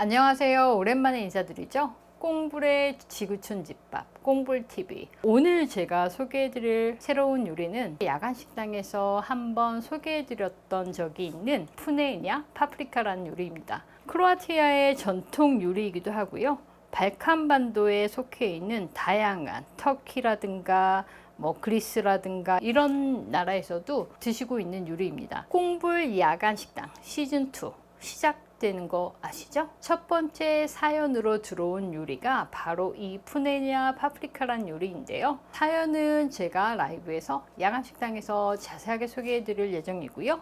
안녕하세요. 오랜만에 인사드리죠. 꽁불의 지구촌 집밥, 꽁불TV. 오늘 제가 소개해드릴 새로운 요리는 야간 식당에서 한번 소개해드렸던 적이 있는 푸네냐 파프리카라는 요리입니다. 크로아티아의 전통 요리이기도 하고요. 발칸반도에 속해 있는 다양한 터키라든가 뭐 그리스라든가 이런 나라에서도 드시고 있는 요리입니다. 꽁불 야간 식당 시즌 2 시작 되는 거 아시죠? 첫 번째 사연으로 들어온 요리가 바로 이 푸네냐 파프리카란 요리인데요. 사연은 제가 라이브에서 야간 식당에서 자세하게 소개해 드릴 예정이고요.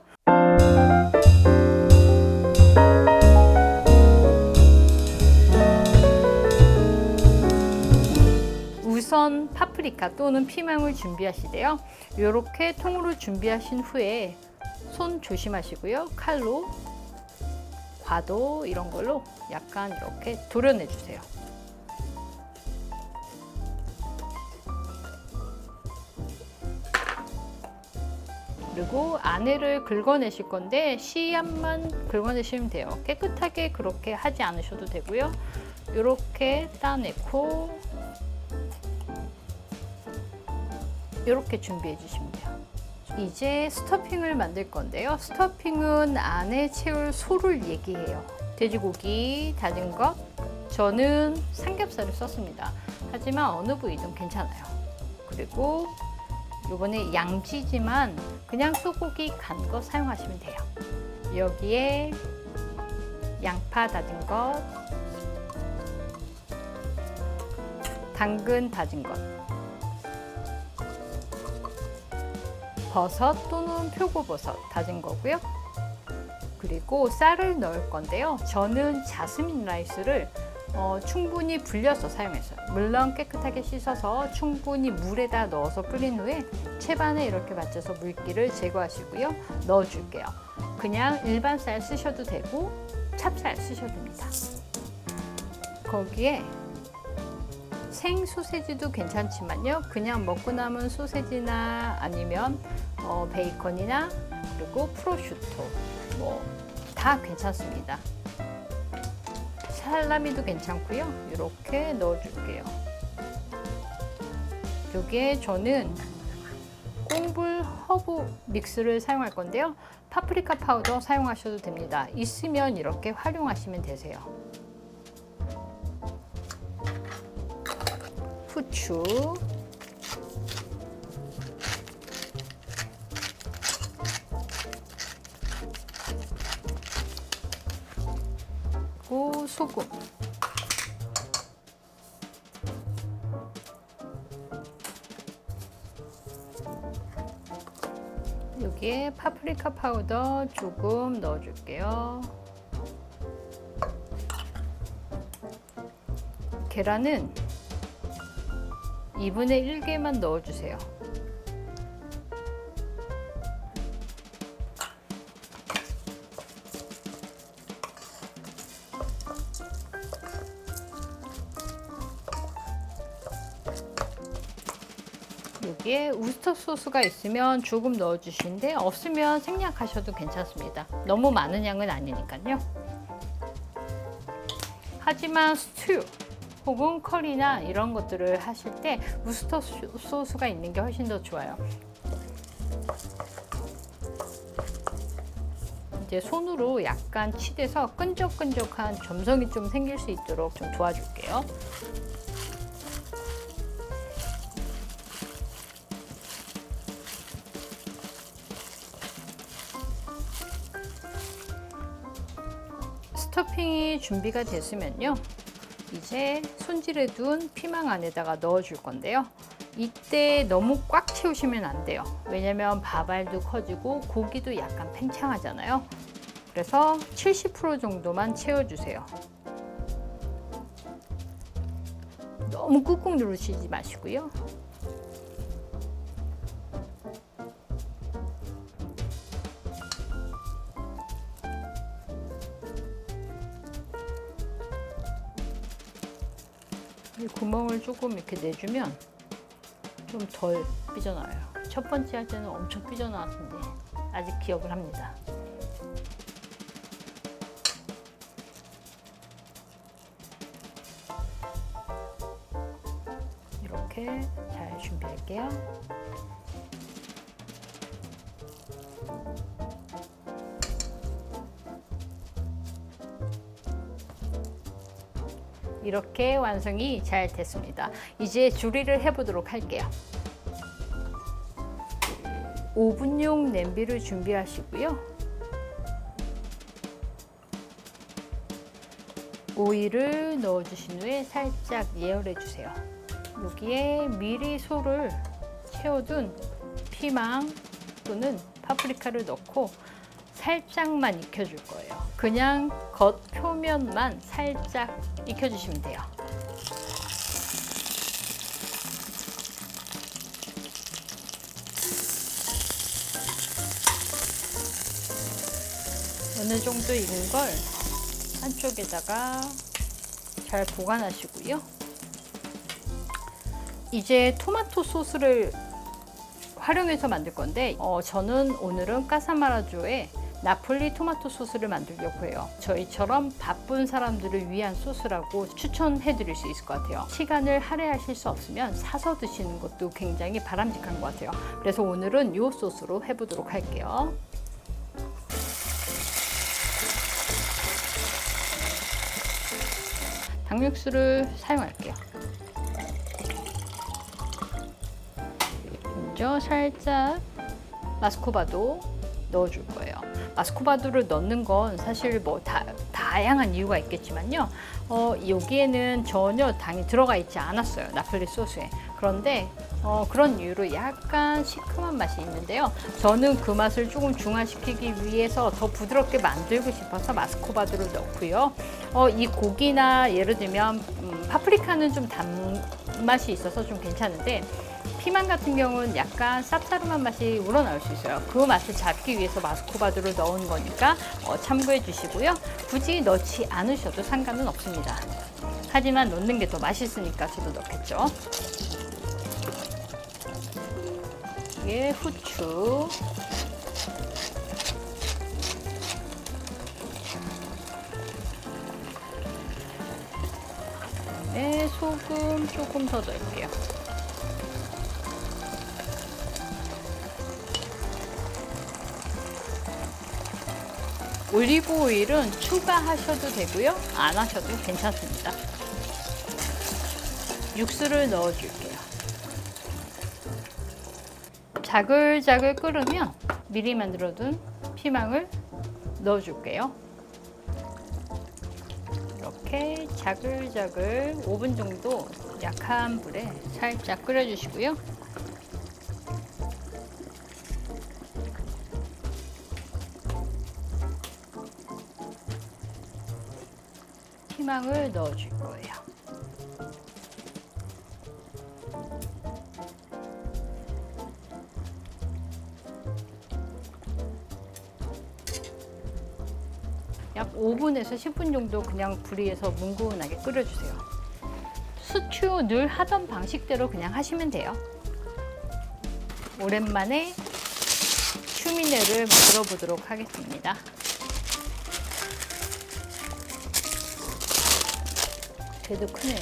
우선 파프리카 또는 피망을 준비하시되요. 이렇게 통으로 준비하신 후에 손 조심하시고요. 칼로 과도 이런 걸로 약간 이렇게 도려내 주세요. 그리고 안에를 긁어내실 건데 씨앗만 긁어내시면 돼요. 깨끗하게 그렇게 하지 않으셔도 되고요. 이렇게 따내고 이렇게 준비해 주시면 돼요. 이제 스토핑을 만들 건데요. 스토핑은 안에 채울 소를 얘기해요. 돼지고기 다진 것. 저는 삼겹살을 썼습니다. 하지만 어느 부위든 괜찮아요. 그리고 요번에 양지지만 그냥 소고기 간 거 사용하시면 돼요. 여기에 양파 다진 것, 당근 다진 것, 버섯 또는 표고버섯 다진 거고요. 그리고 쌀을 넣을 건데요. 저는 자스민 라이스를 어, 충분히 불려서 사용했어요. 물론 깨끗하게 씻어서 충분히 물에다 넣어서 끓인 후에 채반에 이렇게 맞춰서 물기를 제거하시고요. 넣어줄게요. 그냥 일반 쌀 쓰셔도 되고 찹쌀 쓰셔도 됩니다. 거기에 생 소세지도 괜찮지만요. 그냥 먹고 남은 소세지나 아니면 어, 베이컨이나 그리고 프로슈토 뭐 다 괜찮습니다. 살라미도 괜찮고요. 이렇게 넣어줄게요. 여기에 저는 꽁불 허브 믹스를 사용할 건데요. 파프리카 파우더 사용하셔도 됩니다. 있으면 이렇게 활용하시면 되세요. 후추 그리고 소금 여기에 파프리카 파우더 조금 넣어줄게요. 계란은 2분의 1개만 넣어주세요. 여기에 우스터 소스가 있으면 조금 넣어주시는데 없으면 생략하셔도 괜찮습니다. 너무 많은 양은 아니니까요. 하지만 스튜 혹은 커리나 이런 것들을 하실 때 우스터 소스가 있는 게 훨씬 더 좋아요. 이제 손으로 약간 치대서 끈적끈적한 점성이 좀 생길 수 있도록 좀 도와줄게요. 스토핑이 준비가 됐으면요. 이제 손질해 둔 피망 안에다가 넣어 줄 건데요. 이때 너무 꽉 채우시면 안 돼요. 왜냐면 밥알도 커지고 고기도 약간 팽창하잖아요. 그래서 70% 정도만 채워주세요. 너무 꾹꾹 누르시지 마시고요. 구멍을 조금 이렇게 내주면 좀 덜 삐져나와요. 첫 번째 할 때는 엄청 삐져나왔는데 아직 기억을 합니다. 이렇게 잘 준비할게요. 이렇게 완성이 잘 됐습니다. 이제 조리를 해보도록 할게요. 오븐용 냄비를 준비하시고요. 오일을 넣어주신 후에 살짝 예열해 주세요. 여기에 미리 소를 채워둔 피망 또는 파프리카를 넣고 살짝만 익혀줄 거예요. 그냥 겉 표면만 살짝 익혀주시면 돼요. 어느 정도 익은 걸 한쪽에다가 잘 보관하시고요. 이제 토마토 소스를 활용해서 만들 건데 어, 저는 오늘은 까사마라조의 나폴리 토마토 소스를 만들려고 해요. 저희처럼 바쁜 사람들을 위한 소스라고 추천해 드릴 수 있을 것 같아요. 시간을 할애하실 수 없으면 사서 드시는 것도 굉장히 바람직한 것 같아요. 그래서 오늘은 이 소스로 해보도록 할게요. 닭육수를 사용할게요. 먼저 살짝 마스코바도 넣어줄 거예요. 마스코바도를 넣는 건 사실 뭐 다, 다양한 이유가 있겠지만요. 어, 여기에는 전혀 당이 들어가 있지 않았어요. 나폴리 소스에. 그런데 어, 그런 이유로 약간 시큼한 맛이 있는데요. 저는 그 맛을 조금 중화시키기 위해서 더 부드럽게 만들고 싶어서 마스코바도를 넣고요. 어, 이 고기나 예를 들면 음, 파프리카는 좀 단맛이 있어서 좀 괜찮은데 피망 같은 경우는 약간 쌉싸름한 맛이 우러나올 수 있어요. 그 맛을 잡기 위해서 마스코바도를 넣은 거니까 어, 참고해 주시고요. 굳이 넣지 않으셔도 상관은 없습니다. 하지만 넣는 게 더 맛있으니까 저도 넣겠죠. 이게 후추. 네, 소금 조금 더 넣을게요. 올리브 오일은 추가하셔도 되고요. 안 하셔도 괜찮습니다. 육수를 넣어줄게요. 자글자글 끓으면 미리 만들어둔 피망을 넣어줄게요. 이렇게 자글자글 5분 정도 약한 불에 살짝 끓여주시고요. 피망을 넣어줄 거예요. 약 5분에서 10분 정도 그냥 불 위에서 뭉근하게 끓여주세요. 수추 늘 하던 방식대로 그냥 하시면 돼요. 오랜만에 추미네를 만들어 보도록 하겠습니다. 걔도 크네요.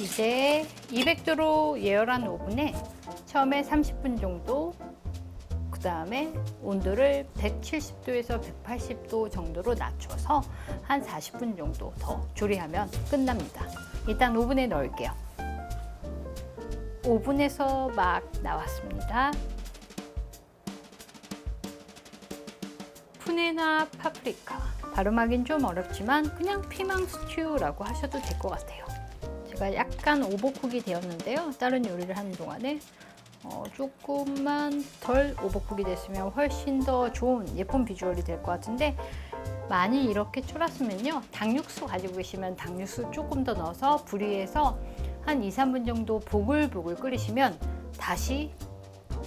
이제 200도로 예열한 오븐에 처음에 30분 정도 그 다음에 온도를 170도에서 180도 정도로 낮춰서 한 40분 정도 더 조리하면 끝납니다. 일단 오븐에 넣을게요. 오븐에서 막 나왔습니다. 푸네나 파프리카. 발음하긴 좀 어렵지만 그냥 피망 스튜라고 하셔도 될 것 같아요. 제가 약간 오버쿡이 되었는데요. 다른 요리를 하는 동안에 어, 조금만 덜 오버쿡이 됐으면 훨씬 더 좋은 예쁜 비주얼이 될 것 같은데 많이 이렇게 졸았으면요. 닭육수 가지고 계시면 닭육수 조금 더 넣어서 불 위에서 한 2, 3분 정도 보글보글 끓이시면 다시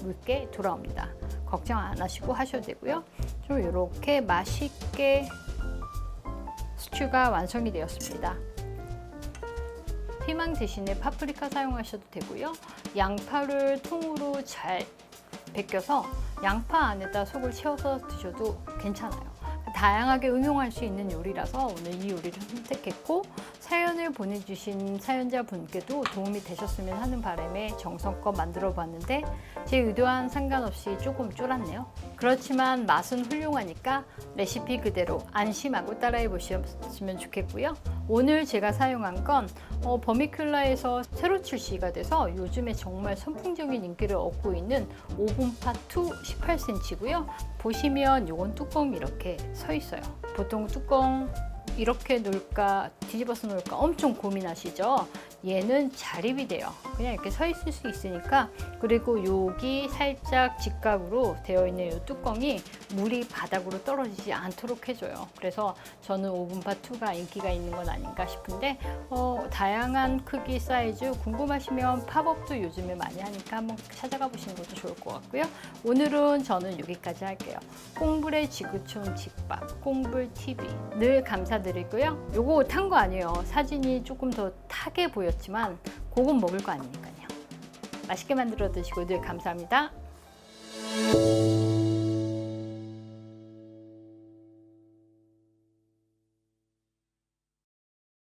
묽게 돌아옵니다. 걱정 안 하시고 하셔도 되고요. 좀 이렇게 맛있게 스튜가 완성이 되었습니다. 피망 대신에 파프리카 사용하셔도 되고요. 양파를 통으로 잘 벗겨서 양파 안에다 속을 채워서 드셔도 괜찮아요. 다양하게 응용할 수 있는 요리라서 오늘 이 요리를 선택했고 사연을 보내주신 사연자분께도 도움이 되셨으면 하는 바람에 정성껏 만들어 봤는데 제 의도와는 상관없이 조금 쫄았네요. 그렇지만 맛은 훌륭하니까 레시피 그대로 안심하고 따라해 보셨으면 좋겠고요. 오늘 제가 사용한 건 어, 버미큘라에서 새로 출시가 돼서 요즘에 정말 선풍적인 인기를 얻고 있는 오븐파 2 18cm고요. 보시면 요건 뚜껑이 이렇게 서 있어요. 보통 뚜껑 이렇게 놓을까 뒤집어서 놓을까 엄청 고민하시죠. 얘는 자립이 돼요. 그냥 이렇게 서 있을 수 있으니까 그리고 여기 살짝 직각으로 되어 있는 이 뚜껑이 물이 바닥으로 떨어지지 않도록 해줘요. 그래서 저는 오븐파 2가 인기가 있는 건 아닌가 싶은데 어, 다양한 크기 사이즈 궁금하시면 팝업도 요즘에 많이 하니까 한번 찾아가 보시는 것도 좋을 것 같고요. 오늘은 저는 여기까지 할게요. 꽁불의 지구촌 집밥, 꽁불 TV 늘 감사드리고요. 요거 탄 거 아니에요. 사진이 조금 더 타게 보였지만 그건 먹을 거 아니니까요. 맛있게 만들어 드시고 늘 감사합니다.